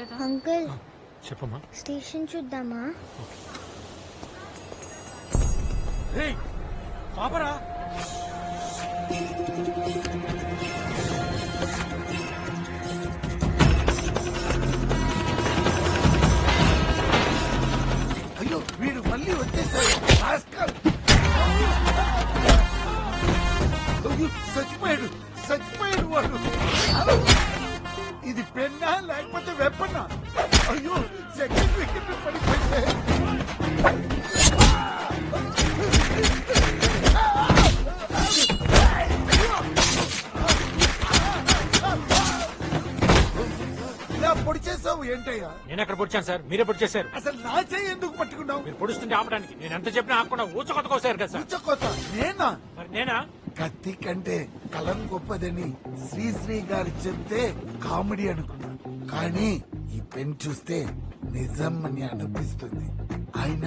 బాగోలేదా uncle చెప్పమ్మా. Station చూద్దామా? పాపరా. నేను ఎక్కడ పొడిచాను సార్? మీరే పొడిచేశారు. అసలు నా చేయి ఎందుకు పట్టుకున్నావు? మీరు పొడుస్తుంటే ఆపడానికి. నేను ఎంత చెప్పినా ఆపకుండా ఊచకొత్తకోసారు కదా సార్. ఉచ్చకోత నేనా? మరి నేనా? కత్తి కంటే కలం గొప్పదని శ్రీశ్రీ గారు చెప్తే కామెడీ అనుకున్నా. కానీ ఈ పెన్ చూస్తే నిజం అని అనిపిస్తుంది. ఆయన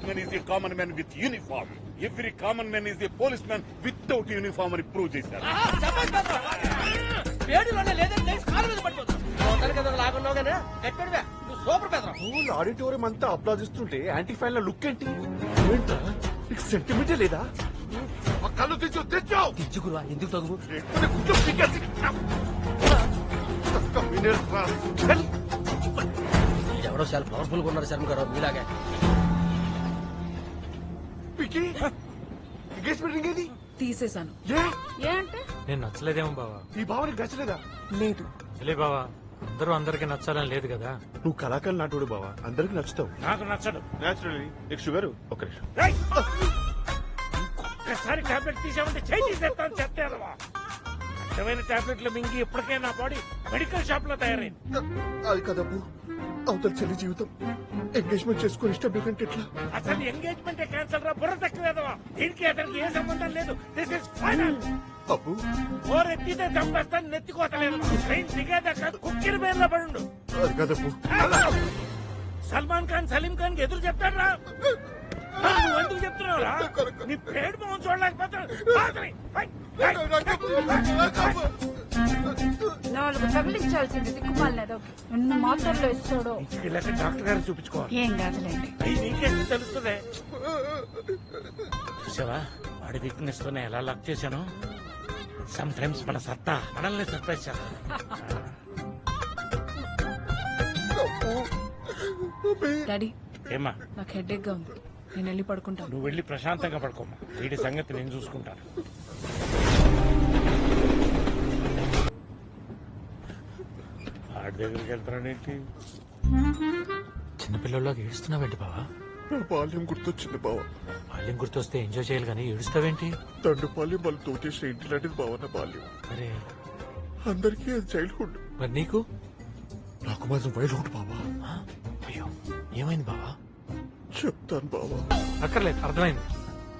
Man is a common man with uniform every common man is a police man without uniform అని ప్రూవ్ చేశారు. వేడిలోనే లేదని తెలిసి కాలు మీద పడిపోతాం మొత్తానికి ఏదో లాగున్నావు కానీ ఎక్కడివే? నువ్వు సూపర్ పెదరా స్కూల్ ఆడిటోరియం అంతా అప్లాజిస్తుంటే యాంటీ ఫ్యాన్లో లుక్ ఏంటి? ఏంటా నీకు సెంటిమెంటే లేదా? కళ్ళు తెచ్చు తెచ్చు తెచ్చుకురా ఎందుకు తగు. ఎవరో చాలా పవర్ఫుల్గా ఉన్నారు శర్మ గారు మీలాగే. పికి? ఎంగేజ్మెంట్ రింగ్ ఏది? తీసేశాను. ఏ? ఏ అంటే? నేను నచ్చలేదేమో బావా. ఈ భావనకి నచ్చలేదా లేదు. తెలియ బావా. అందరూ అందరికి నచ్చాలని లేదు కదా. నువ్వు కళాకారులు నాటోడు బావా. అందరికి నచ్చుతావు. నాకు నచ్చడు నేచురల్లీ నీకు షుగర్. ఒక నిమిషం. ఒక్కసారి టాబ్లెట్ తీసామంటే చేయి తీసేస్తాను చెప్తావా అడ్డమైన టాబ్లెట్లు మింగి ఇప్పటికే నా బాడీ మెడికల్ షాప్లో తయారైంది అది కదప్పు అవతల చెల్లి జీవితం. ఎంగేజ్మెంట్ చేసుకుని ఇష్టం లేకంటే ఎట్లా అసలు ఎంగేజ్మెంట్ క్యాన్సల్ రా బుర్ర తక్కువేదవా? దీనికి అతనికి ఏ సంబంధం లేదు. దిస్ ఇస్ ఫైనల్ అప్పు ఓర్ ఎత్తితే చంపేస్తాను నెత్తికోతలేదు. ట్రైన్ దిగేదాకా కుక్కిరి పేర్లో పడుండు. అది కదప్పు సల్మాన్ ఖాన్ సలీం ఖాన్ ఎదురు చెప్తాడు రా నీ పేడు మొహం చూడలేకపోతాడు నాలుగు తగిలించాల్సింది దిక్కుమాలేదు ఎన్ని మాత్రలు ఇస్తాడో డాక్టర్ గారు చూపించుకోవాలి. ఏం కాదులేండి అయ్యి నీకేం తెలుస్తుంది? చూసావా? వాడి వీక్నెస్ తోనే ఎలా లక్ చేశాను? సమ్ టైమ్స్ మన సత్తా మనల్ని సర్ప్రైజ్ చేస్తాను డాడీ ఏమా నాకు హెడేక్గా ఉంది. నేను వెళ్ళి పడుకుంటాను. నువ్వు వెళ్ళి ప్రశాంతంగా పడుకోమ్మా. వీడి సంగతి నేను చూసుకుంటాను. ఆడి దగ్గరికి వెళ్తానేంటి చిన్నపిల్లల్లోకి ఏడుస్తున్నావేంటి బావా? నా బాల్యం గుర్తొచ్చింది బావ. బాల్యం గుర్తొస్తే ఎంజాయ్ చేయాలి కానీ ఏడుస్తావేంటి? తండ్రి బాల్యం వాళ్ళు తోచేసిన ఇంటి లాంటిది బావ నా బాల్యం. అరే. అందరికీ అది చైల్డ్హుడ్ మరి నీకు? నాకు మాత్రం వైల్డ్హుడ్ బావా? అయ్యో ఏమైంది బావా? చెప్తాను బావా. అక్కర్లేదు అర్థమైంది.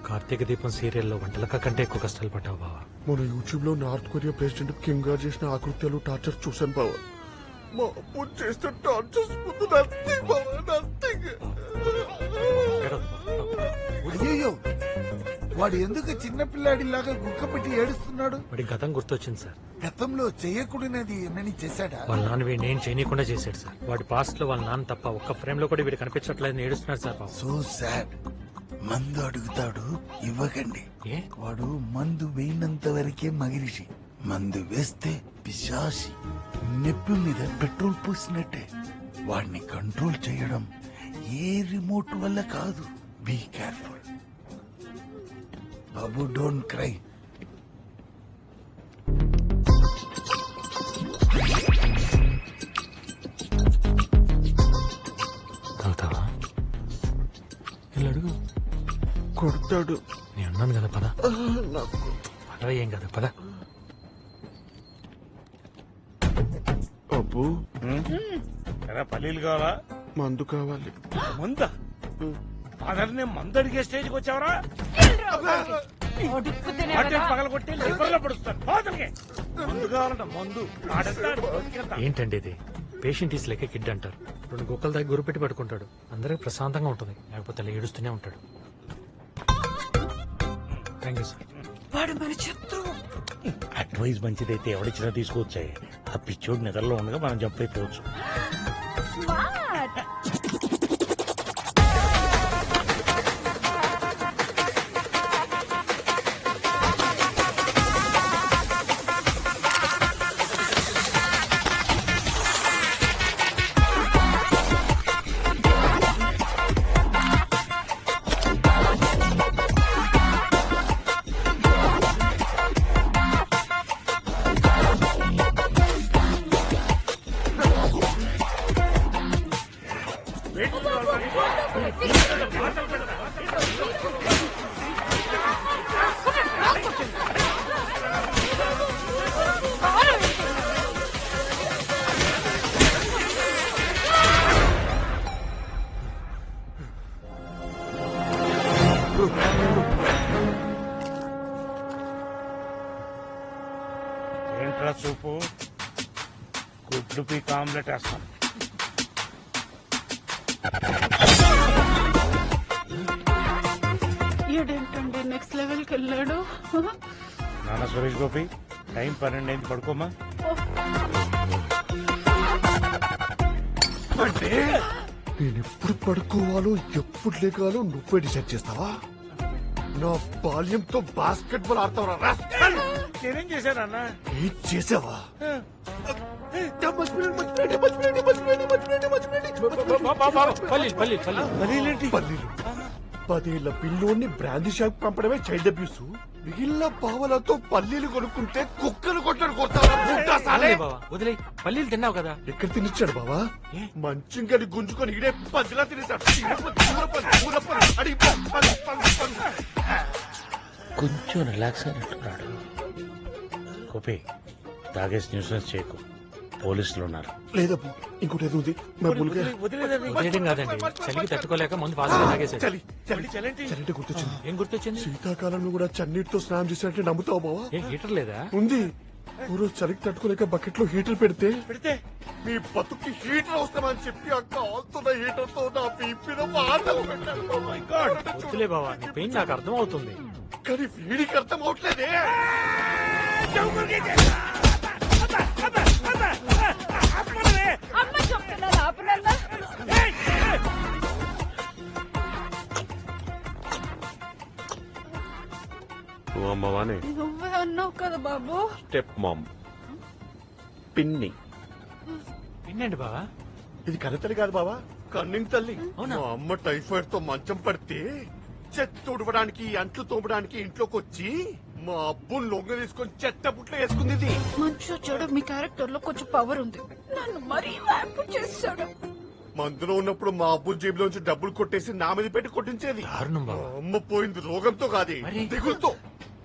కార్తీక దీపం సీరియల్లో వంటలక కంటే ఎక్కువ కష్టాలు పడ్డావు బావా. మన యూట్యూబ్లో నార్త్ కొరియా ప్రెసిడెంట్ కిమ్ గారు చేసిన ఆకృత్యాలు టార్చర్ చూశాను బావా. మా అప్పు చేస్తే టార్చర్స్ ముందు వాడు ఎందుకు చిన్నపిల్లాడిలాగా గుక్క పెట్టి ఏడుస్తున్నాడు? వాడి గతం గుర్తొచ్చింది సార్. గతంలో చేయకూడనిది ఏమని చేశాడా? వాళ్ళ నాన్న వీడిని ఏం చేయనీయకుండా చేశాడు సార్. వాడి పాస్ట్లో వాళ్ళ నాన్న తప్ప ఒక్క ఫ్రేమ్లో కూడా వీడు కనిపించట్లేదని ఏడుస్తున్నాడు సార్ పాపం. సో సాడ్ మందు అడుగుతాడు ఇవ్వకండి. ఏ? వాడు మందు వేయినంత వరకే మగిరిషి. మందు వేస్తే పిశాసి నెప్పి మీద పెట్రోల్ పోసినట్టే. వాడిని కంట్రోల్ చేయడం ఏ రిమోట్ వల్ల కాదు. బీ కేర్ఫుల్ బాబు డోంట్ క్రై తాగుతావా? వెళ్ళి అడుగు. కొడతాడు. నేను అన్నాను కదా పద. పదవ ఏం కదా పద. అబ్బు ఎరా పల్లీలు కావాలా? మందు కావాలి. మంద? ఫాదర్ నే మందు అడిగే స్టేజ్కి వచ్చావరా. పగలగొట్టి లివర్లో పడుస్తాను ఫాదర్కి మందు కావాలంట మందు. ఆడేస్తాడు బతికేస్తా. ఏంటండి ఇది? పేషెంట్ ఈస్ లెక్క కిడ్ అంటారు. రెండు గుక్కల దగ్గర గురు పెట్టి పడుకుంటాడు. అందరికి ప్రశాంతంగా ఉంటుంది. లేకపోతే అలా ఏడుస్తూనే ఉంటాడు. Thank you sir. వాడు మన శత్రువు. అడ్వైస్ మంచిదైతే ఎవడిచ్చినా తీసుకొచ్చాయి ఆ పిచ్చోడు నిద్రలో ఉండగా మనం జంప్ అయిపోవచ్చు. గుడ్లు పీక్ ఆమ్లెట్ వేస్తాం. ఈడేంటండి నెక్స్ట్ లెవెల్కి వెళ్ళాడు? నాన్న సురేష్ గోపి టైం పన్నెండు అయింది పడుకోమా అంటే నేను ఎప్పుడు పడుకోవాలో ఎప్పుడు లేకాలో నువ్వే డిసైడ్ చేస్తావా? నా బాల్యంతో బాస్కెట్ బాల్ ఆడతావరా నేనేం చేశానన్నా ఏం చేసావా? పదేళ్ళ పిల్లోని బ్రాందీ షాప్ పంపడమే చైల్డ్ అబ్యూస్ మిగిలిన పావలతో పల్లీలు కొనుక్కుంటే కుక్కలు కొట్టాడు కొడతావా? బావా వదిలే. పల్లీలు తిన్నావు కదా? ఎక్కడ తినిచ్చాడు బావా? మంచింగని గుంజుకొని ఇడే పదిలా పది. కొంచెం రిలాక్స్ అయినట్టున్నాడు. గోపి తాగేసి న్యూసెన్స్ చేయకు పోలీసులు ఉన్నారు. లేదబ్బు ఇంకోటి ఏదో ఉంది. మా బుల్గా వదిలేయడం కాదండి. చలికి తట్టుకోలేక ముందు ఫాస్ట్ తాగేసాడు చలి గుర్తొచ్చింది. ఏం గుర్తొచ్చింది? శీతాకాలంలో కూడా చన్నీటితో స్నానం చేసినట్టే నమ్ముతావు బావా? ఏ హీటర్ లేదా? ఉంది. ఊరో చలికి తట్టుకోలేక బకెట్లో హీటర్ పెడితే పెడితే? మీ బతుకి హీటర్ అవసరమని చెప్పి ఆ కాల్తున్న హీటర్తో నా పీపిన వాతలు పెట్టాను. Oh. వద్దులే బావా నీ పెయిన్ నాకు అర్థం అవుతుంది కానీ వీడికి అర్థం అవట్లేదే అమ్మవానే. నువ్వే అన్నావు కదా బాబు. Step mom. పిన్ని. పిన్నండి బావా? ఇది కన్నతల్లి కాదు బావా కన్నింగ్ తల్లి. అవునా? మా అమ్మ టైఫాయిడ్తో మంచం పడితే చెత్త తుడవడానికి అంట్లు తోమడానికి ఇంట్లోకి వచ్చి మా అబ్బుని లొంగ తీసుకొని చెత్త పుట్లో వేసుకుంది ఇది. మంచు చెడు మీ క్యారెక్టర్లో కొంచెం పవర్ ఉంది. నన్ను మరీ వ్యాంపు చేశాడు. మందులో ఉన్నప్పుడు మా అబ్బు జేబులోంచి డబ్బులు కొట్టేసి నా మీద పెట్టి కొట్టించేది. దారుణం మా బావా అమ్మ పోయింది రోగంతో కాదు మరి? దిగులుతో.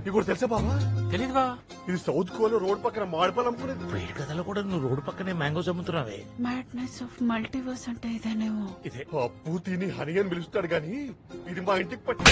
నీకు కూడా తెలుసా బావా తెలీదు బావా ఇది సౌత్ కోలో రోడ్ పక్కన మాడిపాలు అమ్ముకునేది. వేడి కథలో కూడా నువ్వు రోడ్డు పక్కనే మ్యాంగోస్ అమ్ముతున్నావే. మ్యాడ్నెస్ ఆఫ్ మల్టీవర్స్ అంటే ఇదేనేమో. ఇదే. అప్పు తిని హని అని పిలుస్తాడు గాని ఇది మా ఇంటికి పట్టి